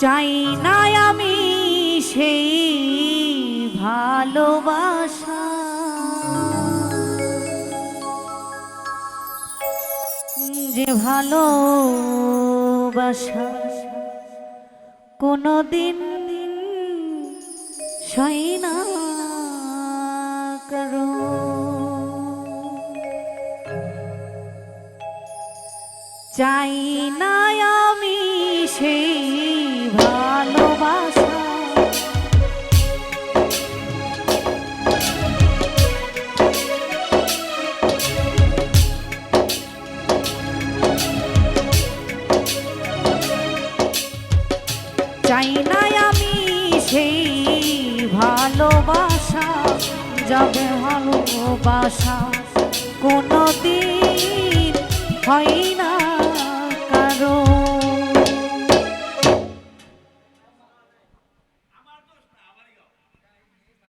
চাই না আমি সেই ভালোবাসা। যে ভালোবাসা কোনো দিন সই না করো। চাই না চাই না আমি সেই ভালোবাসা যাবে ভালোবাসা। কোনো দিন হয়